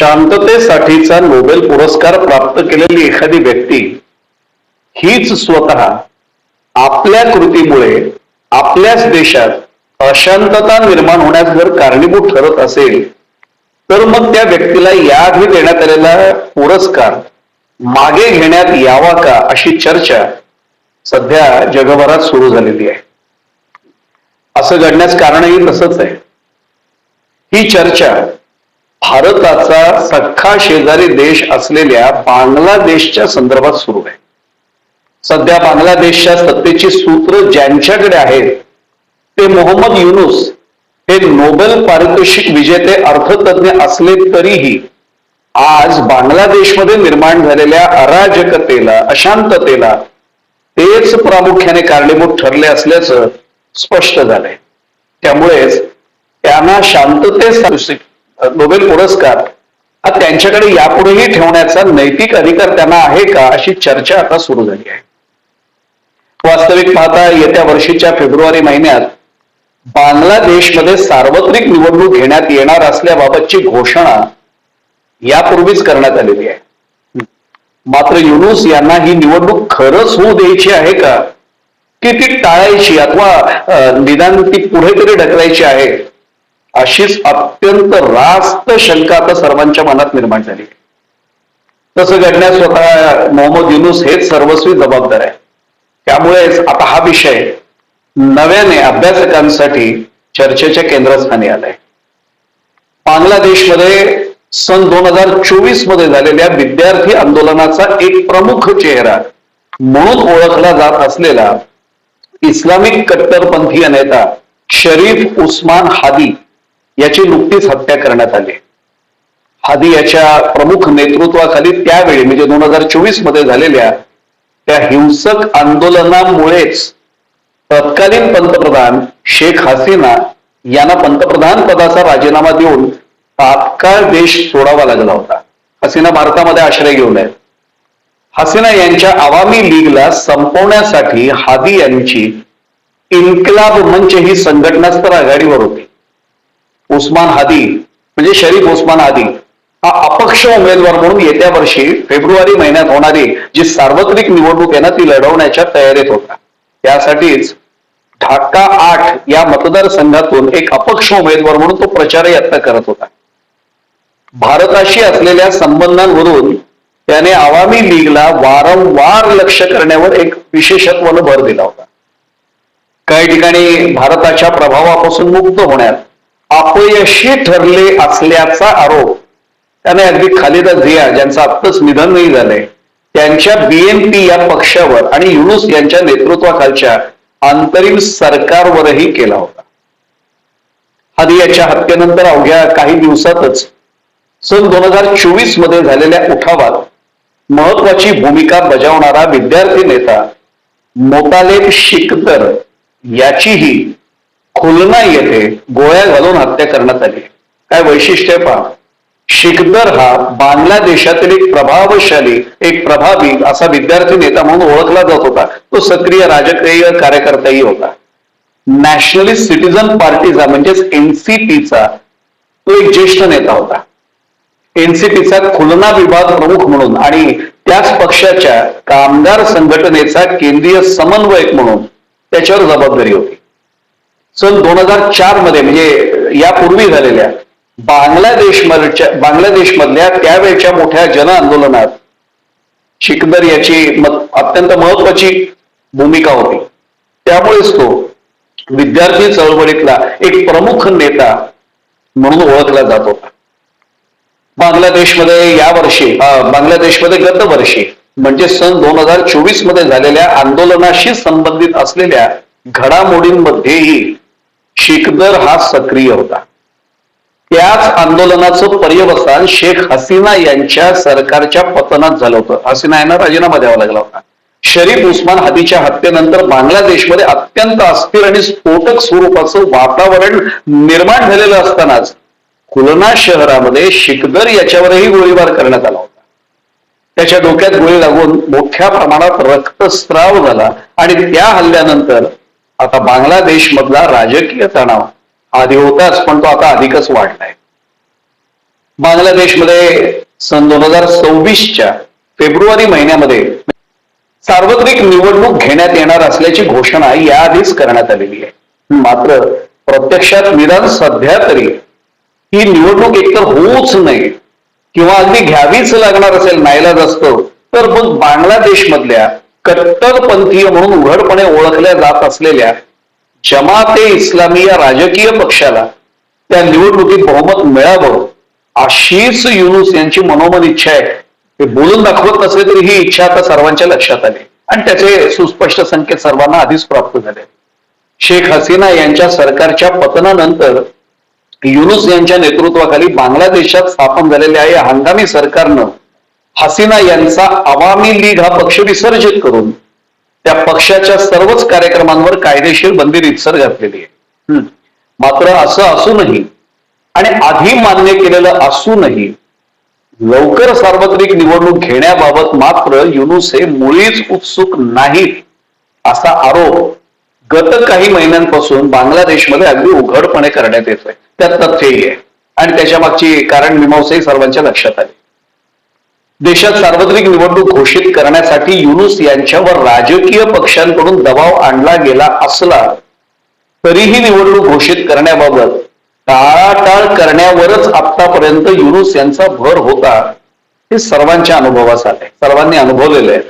शांततेसाठीचा Nobel पुरस्कार प्राप्त केलेली एखादी व्यक्ती हीच स्वतः आपल्या कृतीमुळे आपल्याच देशात अशांतता निर्माण होण्यास जर कारणीभूत ठरत असेल तर मग त्या व्यक्तीला याआधी देण्यात आलेला पुरस्कार मागे घेण्यात यावा का अशी चर्चा सध्या जगभरात सुरू झालेली आहे. असं घडण्यास कारणही तसंच आहे. ही चर्चा भारताचा सख्खा शेजारी देश असलेल्या बांगलादेशच्या संदर्भात सुरू आहे. सध्या बांगलादेशच्या सत्तेची सूत्र ज्यांच्याकडे आहेत ते मोहम्मद युनुस हे नोबेल पारितोषिक विजेते अर्थतज्ञ असले तरीही आज बांगलादेशमध्ये निर्माण झालेल्या अराजकतेला अशांततेला तेच प्रामुख्याने कारणीभूत ठरले असल्याचं स्पष्ट झालंय. त्यामुळेच त्यांना शांततेस नोबेल पुरस्कार. हा त्यांच्याकडे यापुढेही ठेवण्याचा नैतिक अधिकार त्यांना आहे का अशी चर्चा आता सुरू झाली आहे. वास्तविक पाहता येत्या वर्षीच्या फेब्रुवारी महिन्यात बांगलादेशमध्ये सार्वत्रिक निवडणूक घेण्यात येणार असल्याबाबतची घोषणा यापूर्वीच करण्यात आलेली आहे. मात्र युनुस यांना ही निवडणूक खरंच होऊ द्यायची आहे का? की ती टाळायची अथवा निदान ती पुढे तरी ढकलायची आहे? अशीच अत्यंत रास्त शंका आता सर्वांच्या मनात निर्माण झाली. तसं घडण्यास स्वतः मोहम्मद युनुस हेच सर्वस्वी जबाबदार आहे त्यामुळेच आता हा विषय नव्याने अभ्यासकांसाठी चर्चेच्या केंद्रस्थानी आलाय. बांगलादेशमध्ये सन दोन हजार चोवीसमध्ये झालेल्या विद्यार्थी आंदोलनाचा एक प्रमुख चेहरा म्हणून ओळखला जात असलेला इस्लामिक कट्टरपंथीय नेता शरीफ उस्मान हादी याची नुकतीच हत्या करण्यात आली. हादी याच्या प्रमुख नेतृत्वाखाली त्यावेळी म्हणजे दोन हजार चोवीसमध्ये झालेल्या त्या हिंसक आंदोलनामुळेच तत्कालीन पंतप्रधान शेख हसीना यांना पंतप्रधान पदाचा राजीनामा देऊन तात्काळ देश सोडावा लागला होता. हसीना भारतामध्ये आश्रय घेऊन आहेत. हसीना यांच्या आवामी लीगला संपवण्यासाठी हादी यांची इन्कलाब मंच ही संघटनास्तर आघाडीवर होती. उस्मान हादी म्हणजे शरीफ उस्मान हादी हा अपक्ष उमेदवार म्हणून येत्या वर्षी फेब्रुवारी महिन्यात होणारी जी सार्वत्रिक निवडणूक आहे ना ती लढवण्याच्या तयारीत होता. त्यासाठीच ढाका आठ या मतदारसंघातून एक अपक्ष उमेदवार म्हणून तो प्रचारही आता करत होता. भारताशी असलेल्या संबंधांवरून त्याने आवामी लीगला वारंवार लक्ष करण्यावर एक विशेषत्वानं भर दिला होता. काही ठिकाणी भारताच्या प्रभावापासून मुक्त होण्यात अपयशी ठरले असल्याचा आरोप. त्याने अगदी खालिदा झिया ज्यांचं आत्ताच निधन नाही झालंय. त्यांच्या बीएनपी या पक्षावर आणि युनुस यांच्या नेतृत्वाखालच्या अंतरिम सरकारवरही केला होता. हदियाच्या हत्येनंतर अवघ्या काही दिवसातच सन दोन हजार चोवीसमध्ये झालेल्या उठावात महत्वाची भूमिका बजावणारा विद्यार्थी नेता मोतालेब शिकतर याचीही खुलना येथे गोळ्या घालून हत्या करण्यात आली. काय वैशिष्ट्य पहा. शिकदर हा बांगलादेशातील एक प्रभावशाली एक प्रभावी असा विद्यार्थी नेता म्हणून ओळखला जात होता. तो सक्रिय राजकीय कार्यकर्ताही होता. नॅशनलिस्ट सिटीजन पार्टीचा म्हणजेच एनसीपीचा तो एक ज्येष्ठ नेता होता. एनसीपीचा खुलना विभाग प्रमुख म्हणून आणि त्याच पक्षाच्या कामगार संघटनेचा केंद्रीय समन्वयक म्हणून त्याच्यावर जबाबदारी होती. सन दोन हजार चारमध्ये म्हणजे यापूर्वी झालेल्या बांगलादेश बांगलादेश मधल्या त्यावेळच्या मोठ्या जन आंदोलनात शिकदर याची अत्यंत महत्वाची भूमिका होती. त्यामुळेच तो विद्यार्थी चळवळीतला एक प्रमुख नेता म्हणून ओळखला जात होता. बांगलादेशमध्ये या वर्षी बांगलादेशमध्ये गत वर्षी म्हणजे सन दोन हजार चोवीसमध्ये झालेल्या आंदोलनाशी संबंधित असलेल्या घडामोडींमध्येही शिकदर हा सक्रिय होता. त्याच आंदोलनाचं पर्यवसान शेख हसीना यांच्या सरकारच्या पतनात झालं होतं. हसीना यांना राजीनामा द्यावा लागला होता. शरीफ उस्मान हदीच्या हत्येनंतर बांगलादेशमध्ये अत्यंत अस्थिर आणि स्फोटक स्वरूपाचं वातावरण निर्माण झालेलं असतानाच खुलना शहरामध्ये शिकदर याच्यावरही गोळीबार करण्यात आला होता. त्याच्या डोक्यात गोळी लागून मोठ्या प्रमाणात रक्तस्राव झाला आणि त्या हल्ल्यानंतर आता बांगलादेश मधला राजकीय तणाव आधी होताच पण तो आता अधिकच वाढलाय. बांगलादेशमध्ये सन दोन हजार सव्वीसच्या फेब्रुवारी महिन्यामध्ये सार्वत्रिक निवडणूक घेण्यात येणार असल्याची घोषणा याआधीच करण्यात आलेली आहे. मात्र प्रत्यक्षात निदान सध्या तरी ही निवडणूक एकतर होऊच नये किंवा अगदी घ्यावीच लागणार असेल नाईलाज असतो तर मग बांगलादेशमधल्या कट्टरपंथीय म्हणून उघडपणे ओळखल्या जात असलेल्या जमाते इस्लामी या राजकीय पक्षाला त्या निवडणुकीत बहुमत मिळावं अशीच युनुस यांची मनोमन इच्छा आहे. ते बोलून दाखवत नसले तरी ही इच्छा आता सर्वांच्या लक्षात आली. आणि त्याचे सुस्पष्ट संकेत सर्वांना आधीच प्राप्त झाले. शेख हसीना यांच्या सरकारच्या पतनानंतर युनुस यांच्या नेतृत्वाखाली बांगलादेशात स्थापन झालेल्या या हंगामी सरकारनं हसीना यांचा अवामी लीग हा पक्ष विसर्जित करून त्या पक्षाच्या सर्वच कार्यक्रमांवर कायदेशीर बंदी रितसर घातलेली आहे. मात्र असं असूनही आणि आधी मान्य केलेलं असूनही लवकर सार्वत्रिक निवडणूक घेण्याबाबत मात्र युनुस हे मुळीच उत्सुक नाहीत असा आरोप गत काही महिन्यांपासून बांगलादेशमध्ये अगदी उघडपणे करण्यात येतोय. त्यात तथ्यही आहे. आणि त्याच्या मागची कारण मीमांसाही सर्वांच्या लक्षात आली. देशात सार्वत्रिक निवडणूक घोषित करण्यासाठी युनुस यांच्यावर राजकीय पक्षांकडून दबाव आणला गेला असला तरीही निवडणूक घोषित करण्याबाबत टाळाटाळ करण्यावरच आतापर्यंत युनुस यांचा भर होता हे सर्वांच्या अनुभवास आले सर्वांनी अनुभवलेले आहे.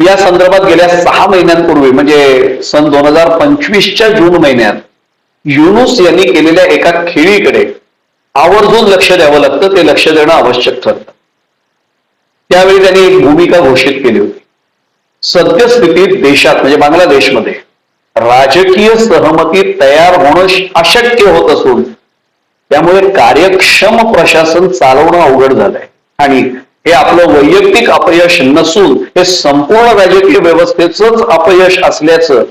या संदर्भात गेल्या सहा महिन्यांपूर्वी म्हणजे सन दोन हजार पंचवीसच्या जून महिन्यात युनुस यांनी केलेल्या एका खेळीकडे आवर्जून लक्ष द्यावं लागतं ते लक्ष देणं आवश्यक ठरतं. त्यावेळी त्यांनी एक भूमिका घोषित केली होती. सद्यस्थितीत देशात म्हणजे बांगलादेशमध्ये राजकीय सहमती तयार होणं अशक्य होत असून त्यामुळे कार्यक्षम प्रशासन चालवणं अवघड झालंय. आणि हे आपलं वैयक्तिक अपयश नसून हे संपूर्ण राजकीय व्यवस्थेचंच अपयश असल्याचं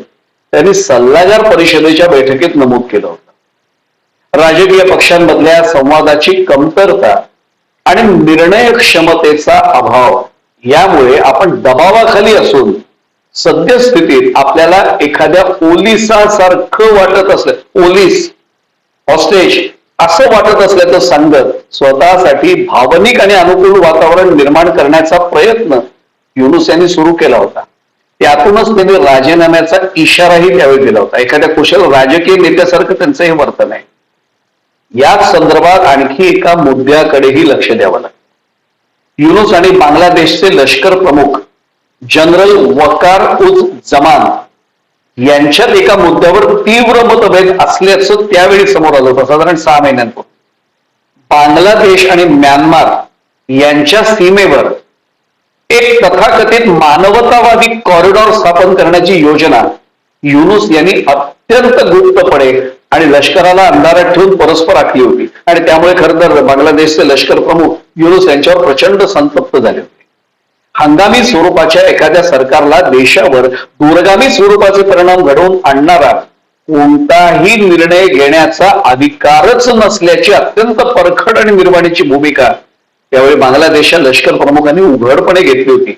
त्यांनी सल्लागार परिषदेच्या बैठकीत नमूद केलं होतं. राजकीय पक्षांमधल्या संवादाची कमतरता आणि निर्णय क्षमतेचा अभाव. यामुळे आपण दबावाखाली असून सद्यस्थितीत आपल्याला एखाद्या पोलिसासारखं वाटत असलं पोलीस हॉस्टेज असं वाटत असल्याचं सांगत स्वतःसाठी भावनिक आणि अनुकूल वातावरण निर्माण करण्याचा प्रयत्न युनुस यांनी सुरू केला होता. त्यातूनच त्यांनी राजीनाम्याचा इशाराही त्यावेळी दिला होता. एखाद्या कुशल राजकीय नेत्यासारखं त्यांचं हे वर्तन आहे. याच संदर्भात आणखी एका मुद्द्याकडेही लक्ष द्यावं लागतं युनुस आणि बांगलादेशचे लष्कर प्रमुख जनरल वकार उज जमान यांच्यात एका मुद्द्यावर तीव्र मतभेद असल्याचं त्यावेळी समोर आलं होतं. साधारण सहा महिन्यांपूर्वी. बांगलादेश आणि म्यानमार यांच्या सीमेवर एक तथाकथित मानवतावादी कॉरिडॉर स्थापन करण्याची योजना युनुस यांनी अत्यंत गुप्तपणे आणि लष्कराला अंधारात ठेवून परस्पर आखली होती. आणि त्यामुळे खरं तर बांगलादेशचे लष्कर प्रमुख युनुस यांच्यावर प्रचंड संतप्त झाले होते. हंगामी स्वरूपाच्या एखाद्या सरकारला देशावर दूरगामी स्वरूपाचे परिणाम घडवून आणणारा कोणताही निर्णय घेण्याचा अधिकारच नसल्याची अत्यंत परखड आणि निर्माणीची भूमिका त्यावेळी बांगलादेशच्या लष्कर प्रमुखांनी उघडपणे घेतली होती.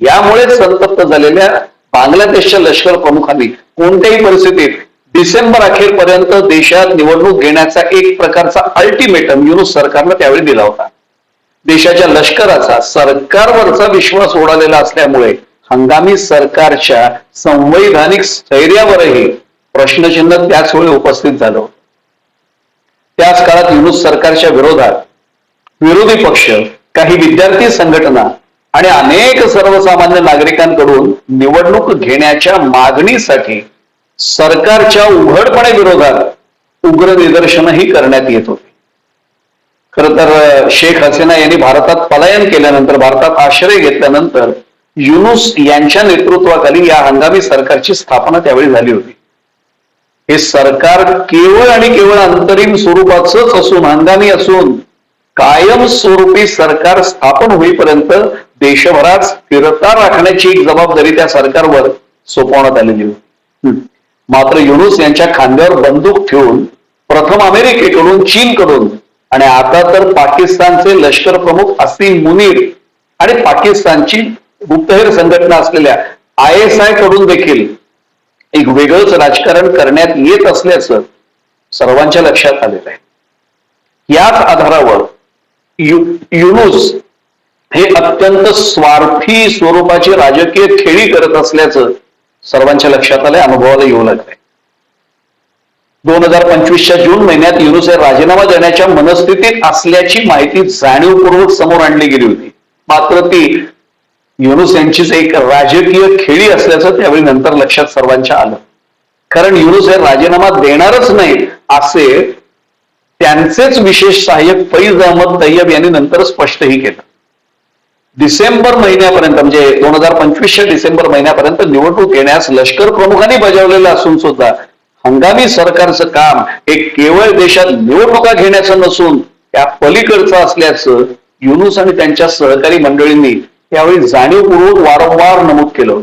यामुळे संतप्त झालेल्या बांगलादेशच्या लष्कर प्रमुखांनी कोणत्याही परिस्थितीत डिसेंबर अखेरपर्यंत देशात निवडणूक घेण्याचा एक प्रकारचा अल्टिमेटम युनुस सरकारनं त्यावेळी दिला होता देशाच्या लष्कराचा सरकारवरचा विश्वास उडालेला असल्यामुळे हंगामी सरकारच्या संवैधानिक स्थैर्यावरही प्रश्नचिन्ह त्याच वेळी उपस्थित झालं होतं. त्याच काळात युनुस सरकारच्या विरोधात विरोधी पक्ष काही विद्यार्थी संघटना आणि अनेक सर्वसामान्य नागरिकांकडून निवडणूक घेण्याच्या मागणीसाठी सरकारच्या उघडपणे विरोधात उग्र निदर्शनही करण्यात येत होते. खर तर शेख हसीना यांनी भारतात पलायन केल्यानंतर भारतात आश्रय घेतल्यानंतर युनुस यांच्या नेतृत्वाखाली या हंगामी सरकारची स्थापना त्यावेळी झाली होती. हे सरकार केवळ आणि केवळ अंतरिम स्वरूपाच असून हंगामी असून कायम स्वरूपी सरकार स्थापन होईपर्यंत देशभरात स्थिरता राखण्याची एक जबाबदारी त्या सरकारवर सोपवण्यात आलेली होती. मात्र युनुस यांच्या खांद्यावर बंदूक ठेवून प्रथम अमेरिकेकडून चीनकडून आणि आता तर पाकिस्तानचे लष्कर प्रमुख असीम मुनीर आणि पाकिस्तानची गुप्तहेर संघटना असलेल्या आय एस आयकडून देखील एक वेगळंच राजकारण करण्यात येत असल्याचं सर्वांच्या लक्षात आलेलं आहे. याच आधारावर यु- युनुस हे अत्यंत स्वार्थी स्वरूपाची राजकीय खेळी करत असल्याचं सर्वांच्या लक्षात आलंय अनुभवाला येऊ लागलंय. दोन हजार पंचवीसच्या जून महिन्यात युनुस राजीनामा देण्याच्या मनस्थितीत असल्याची माहिती जाणीवपूर्वक समोर आणली गेली होती. मात्र ती युनुस यांचीच एक राजकीय खेळी असल्याचं त्यावेळी नंतर लक्षात सर्वांच्या आलं. कारण युनुस हे राजीनामा देणारच नाही असे त्यांचेच विशेष सहाय्यक फैज अहमद तय्यब यांनी नंतर स्पष्टही केलं. डिसेंबर महिन्यापर्यंत म्हणजे दोन हजार पंचवीसच्या डिसेंबर महिन्यापर्यंत निवडणूक येण्यास लष्कर प्रमुखांनी बजावलेलं असून सुद्धा हंगामी सरकारचं काम हे केवळ देशात निवडणुका घेण्याचं नसून त्या पलीकडचं असल्याचं युनुस आणि त्यांच्या सहकारी मंडळींनी यावेळी जाणीवपूर्वक वारंवार नमूद केलं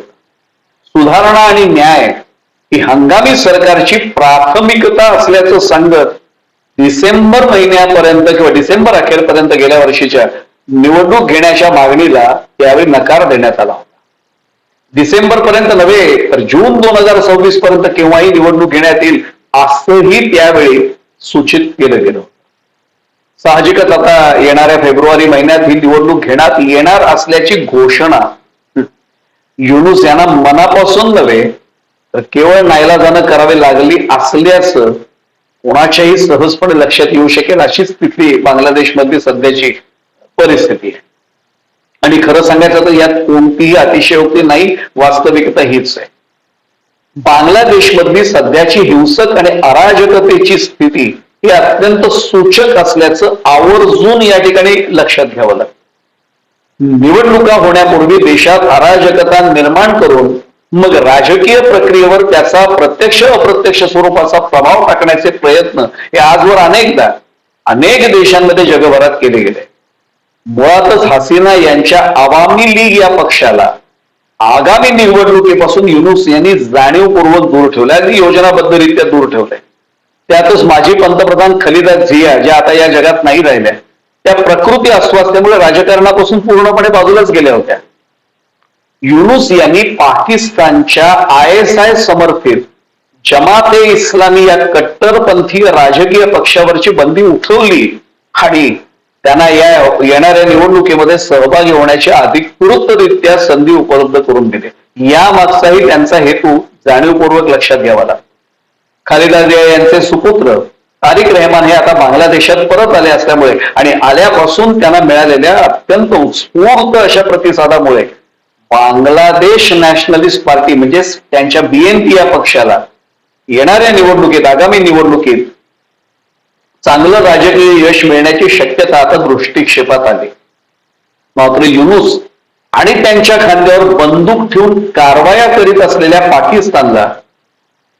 सुधारणा आणि न्याय ही हंगामी सरकारची प्राथमिकता असल्याचं सांगत डिसेंबर महिन्यापर्यंत किंवा डिसेंबर अखेरपर्यंत गेल्या वर्षीच्या निवडणूक घेण्याच्या मागणीला त्यावेळी नकार देण्यात आला होता. डिसेंबर पर्यंत नव्हे तर जून दोन हजार सव्वीस पर्यंत केव्हाही निवडणूक घेण्यात येईल असंही त्यावेळी सूचित केलं गेलं साहजिकच आता येणाऱ्या फेब्रुवारी महिन्यात ही निवडणूक घेण्यात येणार असल्याची घोषणा युनुस यांना मनापासून नव्हे तर केवळ नाईलाजानं करावे लागली असल्याचं कोणाच्याही सहजपणे लक्षात येऊ शकेल अशीच स्थिती बांगलादेशमधली सध्याची परिस्थिती आहे. आणि खरं सांगायचं तर यात कोणतीही अतिशयोक्ती नाही वास्तविकता हीच आहे. बांगलादेशमधली सध्याची हिंसक आणि अराजकतेची स्थिती ही अत्यंत सूचक असल्याचं आवर्जून या ठिकाणी लक्षात घ्यावं लागतं. निवडणुका होण्यापूर्वी देशात अराजकता निर्माण करून मग राजकीय प्रक्रियेवर त्याचा प्रत्यक्ष अप्रत्यक्ष स्वरूपाचा प्रभाव टाकण्याचे प्रयत्न हे आजवर अनेकदा अनेक देशांमध्ये जगभरात केले गेले. मुळातच हसीना यांच्या आवामी लीग या पक्षाला आगामी निवडणुकीपासून युनुस यांनी जाणीवपूर्वक दूर ठेवलं अगदी योजनाबद्धरित्या दूर ठेवलंय. त्यातच माजी पंतप्रधान खलिदा झिया ज्या आता या जगात नाही राहिल्या त्या प्रकृती अस्वास्थ्यामुळे राजकारणापासून पूर्णपणे बाजूलाच गेल्या होत्या. युनुस यांनी पाकिस्तानच्या आय एस आय समर्थित जमात ए इस्लामी या कट्टरपंथी राजकीय पक्षावरची बंदी उठवली आणि त्यांना या येणाऱ्या निवडणुकीमध्ये सहभागी होण्याची अधिकृतरित्या संधी उपलब्ध करून दिली या मागचाही त्यांचा हेतू जाणीवपूर्वक लक्षात घ्यावा लागतो. खालिदा जिया यांचे सुपुत्र तारिक रहमान हे आता बांगलादेशात परत आले असल्यामुळे आणि आल्यापासून त्यांना मिळालेल्या अत्यंत उत्स्फूर्त अशा प्रतिसादामुळे बांगलादेश नॅशनलिस्ट पार्टी म्हणजेच त्यांच्या बीएनपी या पक्षाला येणाऱ्या निवडणुकीत आगामी निवडणुकीत चांगलं राजकीय यश मिळण्याची शक्यता आता दृष्टिक्षेपात आली. मात्र युनुस आणि त्यांच्या खांद्यावर बंदूक ठेवून कारवाया करीत असलेल्या पाकिस्तानला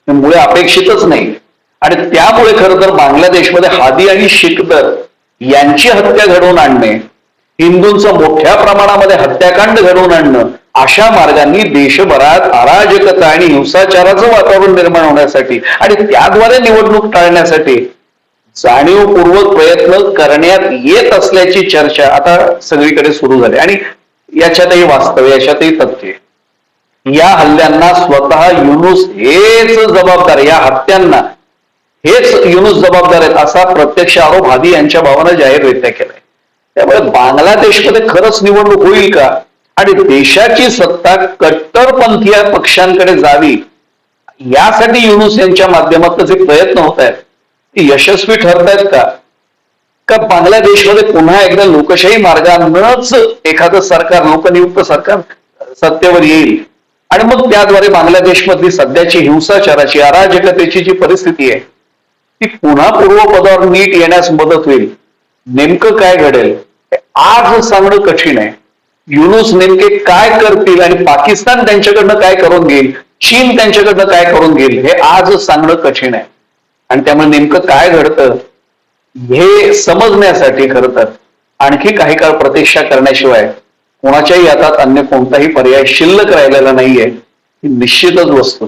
मुळे अपेक्षितच नाही. आणि त्यामुळे खरं तर बांगलादेशमध्ये हादी आणि शिकदर यांची हत्या घडवून आणणे हिंदूंचं मोठ्या प्रमाणामध्ये हत्याकांड घडवून आणणं अशा मार्गांनी देशभरात अराजकता आणि हिंसाचाराचं वातावरण निर्माण होण्यासाठी आणि त्याद्वारे निवडणूक टाळण्यासाठी जाणीवपूर्वक प्रयत्न करण्यात येत असल्याची चर्चा आता सगळीकडे सुरू झाली. आणि याच्यातही वास्तव याच्यातही तथ्य आहे. या हल्ल्यांना स्वतः युनुस हेच जबाबदार या हत्यांना हेच युनुस जबाबदार आहेत असा प्रत्यक्ष आरोप हादी यांच्या भावानं जाहीररित्या केलाय. त्यामुळे बांगलादेशमध्ये खरंच निवडणूक होईल का? आणि देशाची सत्ता कट्टरपंथीय पक्षांकडे जावी? यासाठी युनुस यांच्या माध्यमातून जे प्रयत्न होत आहेत ती यशस्वी ठरतायत का? का बांगलादेशमध्ये पुन्हा एकदा लोकशाही मार्गानंच एखादं सरकार लोकनियुक्त सरकार सत्तेवर येईल? आणि मग त्याद्वारे बांगलादेशमधली सध्याची हिंसाचाराची अराजकतेची जी परिस्थिती आहे ती पुन्हा पूर्वपदावर नीट येण्यास मदत होईल. नेमकं काय घडेल? आज सांगणं कठीण आहे. युनुस नेमके काय करतील आणि पाकिस्तान त्यांच्याकडनं काय करून घेईल? चीन त्यांच्याकडनं काय करून घेईल? हे आज सांगणं कठीण आहे. आणि त्यामुळे नेमकं काय घडतं हे समजण्यासाठी खरं तर आणखी काही काळ प्रतीक्षा करण्याशिवाय कोणाच्याही हातात अन्य कोणताही पर्याय शिल्लक राहिलेला नाहीये ही निश्चितच वस्तू